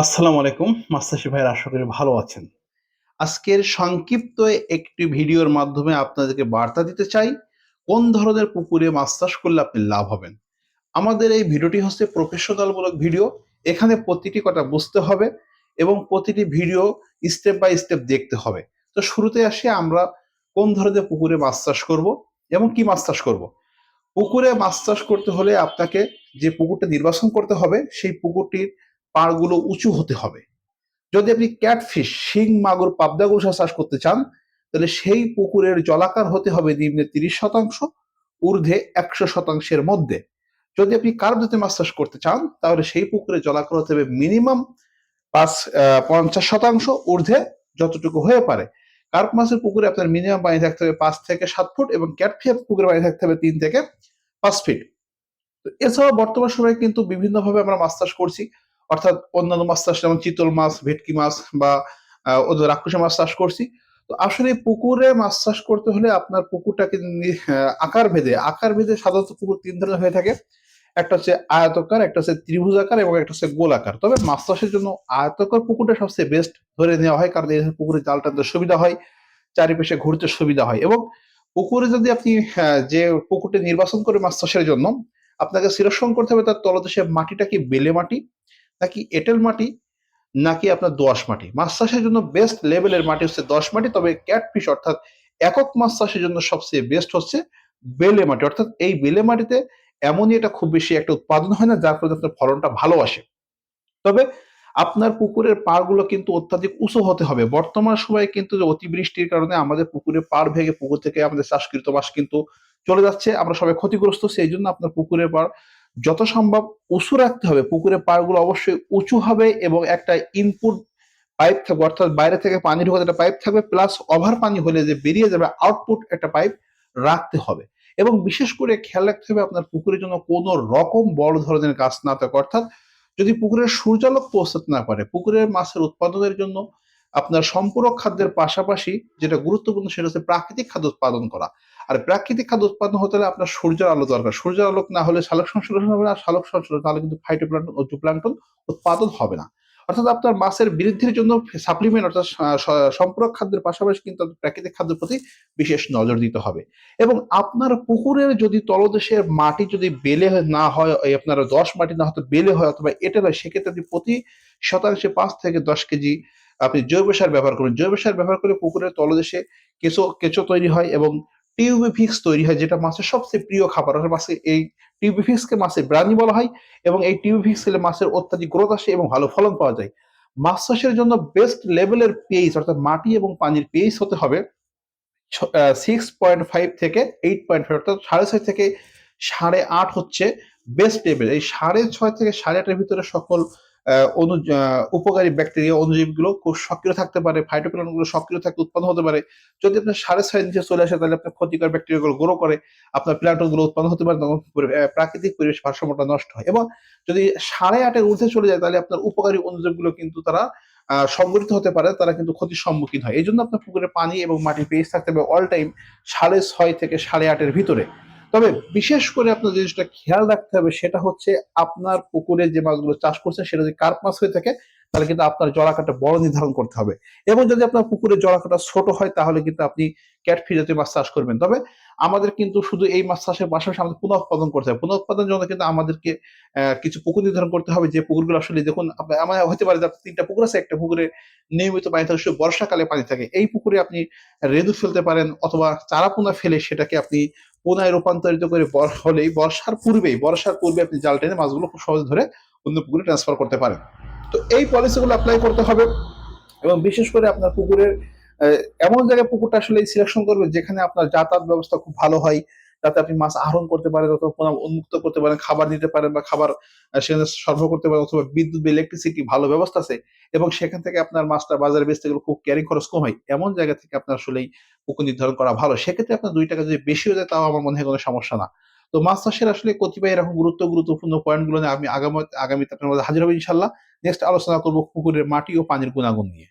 আসসালামু আলাইকুম মাস্তাশি ভাইয়ের আশা করি ভালো আছেন। আজকের সংক্ষিপ্ত একটি ভিডিওর মাধ্যমে আপনাদেরকে বার্তা দিতে চাই, কোন ধরনের পুকুরে মাছ চাষ করলে আপনি লাভ হবেন? আমাদের এই ভিডিওটি হচ্ছে প্রফেশনালমূলক ভিডিও, এখানে প্রতিটি কথা বুঝতে হবে এবং প্রতিটি ভিডিও স্টেপ বাই স্টেপ দেখতে হবে। তো শুরুতে আসি আমরা, কোন ধরনের পুকুরে মাছ চাষ করব এবং কি মাছ চাষ করব? পুকুরে মাছ চাষ করতে হলে আপনাকে যে পুকুরটা নির্বাচন করতে হবে, সেই পুকুরটির পাড়গুলো উঁচু হতে হবে। যদি আপনি ক্যাটফিশ, শিং, মাগুর, পাবদা গুসা চাষ করতে চান, তাহলে সেই পুকুরের জলাকার হতে হবে নিম্নে তিরিশ শতাংশ, ঊর্ধ্বে একশো শতাংশের মধ্যে। যদি আপনি কার্প মাছ চাষ করতে চান, তাহলে সেই পুকুরে জলাকার হতে হবে মিনিমাম পাঁচ পঞ্চাশ শতাংশ, ঊর্ধ্বে যতটুকু হয়ে পারে। কার্প মাছের পুকুরে আপনার মিনিমাম পানি থাকতে হবে পাঁচ থেকে সাত ফুট এবং ক্যাটফিশ পুকুরে পানি থাকতে হবে তিন থেকে পাঁচ ফিট। এছাড়াও বর্তমান সময়ে কিন্তু বিভিন্নভাবে আমরা মাছ চাষ করছি। অর্থাৎ অন্যান্য মাছ চাষ, যেমন চিতল মাছ, ভেটকি মাছ বা রাক্ষসী মাছ চাষ করছি। তো আসলে পুকুরে মাছ চাষ করতে হলে আপনার পুকুরটাকে আকার ভেদে আকার ভেদে সাধারণত পুকুর তিন ধরনের হয়ে থাকে। একটা হচ্ছে আয়তকার, একটা হচ্ছে ত্রিভুজ আকার এবং একটা হচ্ছে গোলাকার। তবে মাছ চাষের জন্য আয়তকার পুকুরটা সবচেয়ে বেস্ট ধরে নেওয়া হয়, কারণ এই পুকুরে জাল টানতে সুবিধা হয়, চারিপাশে ঘুরতে সুবিধা হয় এবং পুকুরে যদি আপনি যে পুকুরটি নির্বাচন করে মাছ চাষের জন্য, আপনাকে সিলেকশন করতে হবে তার তলদেশে মাটিটা কি বেলে মাটি? নাকি এঁটেল মাটি, নাকি আপনার দোআঁশ মাটি? মাছ চাষের জন্য বেস্ট লেভেলের মাটি হচ্ছে দোআঁশ মাটি, তবে ক্যাটফিশ অর্থাৎ একক মাছ চাষের জন্য সবচেয়ে বেস্ট হচ্ছে বেলে মাটি। অর্থাৎ এই বেলে মাটিতে অ্যামোনিয়াটা খুব বেশি একটা উৎপাদন হয় না, যার ফলে আপনার ফলনটা ভালো আসে। তবে আপনার পুকুরের পাড়গুলো কিন্তু অত্যাধিক উঁচু হতে হবে। বর্তমান সময়ে কিন্তু অতিবৃষ্টির কারণে আমাদের পুকুরে পাড় ভেঙে পুকুর থেকে আমাদের চাষকৃত মাছ কিন্তু চলে যাচ্ছে, আমরা সবাই ক্ষতিগ্রস্ত, সেই জন্য আপনার পুকুরের পাড় যত সম্ভব উঁচু রাখতে হবে, পুকুরের পাড়গুলো অবশ্যই উঁচু হবে এবং একটা ইনপুট পাইপ থাকবে, অর্থাৎ বাইরে থেকে পানি ঢোকাতে একটা পাইপ থাকবে প্লাস ওভার পানি হলে যে বেরিয়ে যাবে আউটপুট একটা পাইপ রাখতে হবে। এবং বিশেষ করে খেয়াল রাখতে হবে আপনার পুকুরের জন্য কোনো রকম বড় ধরনের গাছ না থাকে, অর্থাৎ যদি পুকুরের সূর্যালোক পৌঁছাতে না পারে, পুকুরের মাছের উৎপাদনের জন্য আপনার সম্পূরক খাদ্যের পাশাপাশি যেটা গুরুত্বপূর্ণ সেটা হচ্ছে প্রাকৃতিক খাদ্য উৎপাদন করা। আর প্রাকৃতিক খাদ্য উৎপাদন হতে হলে আপনার সূর্যের আলো দরকার। সূর্যের আলোক না হলে শালক সংশ্লেষণ হবে না শালক সংশ্লেষণ তাহলে কিন্তু ফাইটোপ্লান্টন ও জুপ্লান্টন উৎপাদন হবে না। অর্থাৎ আপনার মাছের বৃদ্ধির জন্য সাপ্লিমেন্ট অর্থাৎ সম্পূরক খাদ্যের পাশাপাশি কিন্তু প্রাকৃতিক খাদ্যের প্রতি বিশেষ নজর দিতে হবে। এবং আপনার পুকুরের যদি তলদেশের মাটি যদি বেলে না হয় আপনার দশ মাটি না হয়তো বেলে হয় অথবা এটা নয় সেক্ষেত্রে আপনি প্রতি শতাংশে পাঁচ থেকে দশ কেজি আপনি জৈব সার ব্যবহার করুন। জৈব সার ব্যবহার করে পুকুরের তলদেশে কেঁচো কেঁচো তৈরি হয় এবং টিউবিফিক্স তৈরি হয়, যেটা মাছের সবচেয়ে প্রিয় খাবার। অর্থাৎ মাছের এই টিউবিফিক্সকে মাছের ব্রানি বলা হয় এবং এই টিউবিফিক্স খেলে মাছের অত্যাধিক গ্রোথ আসে এবং ভালো ফলন পাওয়া যায়। মাছ চাষের জন্য বেস্ট লেভেলের পিএইচ অর্থাৎ মাটি এবং পানির পিএইচ হতে হবে সিক্স পয়েন্ট ফাইভ থেকে এইট পয়েন্ট ফাইভ অর্থাৎ সাড়ে ছয় থেকে সাড়ে আট হচ্ছে বেস্ট লেভেল এই সাড়ে ছয় থেকে সাড়ে আটের ভিতরে সকল অনু উপকারী ব্যাকটেরিয়া অনুজীবগুলো খুব সক্রিয় থাকতে পারে ফাইটোপ্লানগুলো সক্রিয় থাকতে উৎপন্ন হতে পারে। যদি আপনার সাড়ে ছয় নিচে চলে আসে, তাহলে আপনার ক্ষতিকর ব্যাকটেরিয়া গুলো গ্রো করে, আপনার প্লান্টনগুলো উৎপন্ন হতে পারে, তখন প্রাকৃতিক পরিবেশ ভারসাম্যটা নষ্ট হয়। এবং যদি সাড়ে আটের ঊর্ধ্বে চলে যায়, তাহলে আপনার উপকারী অনুজীবগুলো কিন্তু তারা সংগঠিত হতে পারে, তারা কিন্তু ক্ষতির সম্মুখীন হয়। এই জন্য আপনার পুকুরে পানি এবং মাটির পেজ থাকতে হবে অল টাইম সাড়ে ছয় থেকে সাড়ে আটের ভিতরে। তবে বিশেষ করে আপনার জিনিসটা খেয়াল রাখতে হবে, সেটা হচ্ছে আপনার পুকুরে যে মাছগুলো চাষ করছেন, সেটা যদি কার্প মাছ হয়ে থাকে, তাহলে কিন্তু আপনার জলাকাটা বড় নির্ধারণ করতে হবে। এবং যদি আপনার পুকুরের জলাকাটা ছোট হয়, তাহলে কিন্তু আপনি ক্যাটফি জাতীয় মাছ চাষ করবেন। তবে আমাদের কিন্তু শুধু এই মাছ চাষের পাশাপাশি আমাদের পুনঃ উৎপাদন করতে হবে। পুনঃ উৎপাদনের জন্য কিন্তু আমাদেরকে কিছু পুকুর নির্ধারণ করতে হবে। যে পুকুরগুলো আসলে দেখুন আমার হতে পারে যে তিনটা পুকুর আছে, একটা পুকুরে নিয়মিত পানি থাকে, শুধু বর্ষাকালে পানি থাকে। এই পুকুরে আপনি রেদু ফেলতে পারেন অথবা চারা পোনা ফেলে সেটাকে আপনি পোনায় রূপান্তরিত করে হলেই, বর্ষার পূর্বেই, বর্ষার পূর্বে আপনি জাল টেনে মাছগুলো খুব সহজ ধরে অন্য পুকুরে ট্রান্সফার করতে পারেন। তো এই পলিসিগুলো অ্যাপ্লাই করতে হবে এবং বিশেষ করে আপনার পুকুরের এমন জায়গায় পুকুরটা আসলে সিলেকশন করবেন যেখানে আপনার যাতায়াত ব্যবস্থা খুব ভালো হয়। যাতে আপনি মাছ আহরণ করতে পারেন অথবা উন্মুক্ত করতে পারেন, খাবার দিতে পারেন বা খাবার সেখানে সরবরাহ করতে পারেন অথবা বিদ্যুৎ বা ইলেকট্রিসিটি ভালো ব্যবস্থা আছে এবং সেখান থেকে আপনার মাছটা বাজারে বেচতে গেলে খুব ক্যারিং খরচ কম হয়। এমন জায়গা থেকে আপনার আসলেই পুকুর নির্ধারণ করা ভালো। সেক্ষেত্রে আপনার দুই টাকা যদি বেশি হয়ে যায় তাও আমার মনে হয় কোনো সমস্যা না। তো মাছ চাষের আসলে কতিপয় এরকম গুরুত্ব, গুরুত্বপূর্ণ পয়েন্টগুলো নিয়ে আমি আগামী, আগামীতে আপনার মধ্যে হাজির হব ইনশাল্লাহ নেক্সট আলোচনা করব পুকুরের মাটি ও পানির গুণাগুণ নিয়ে।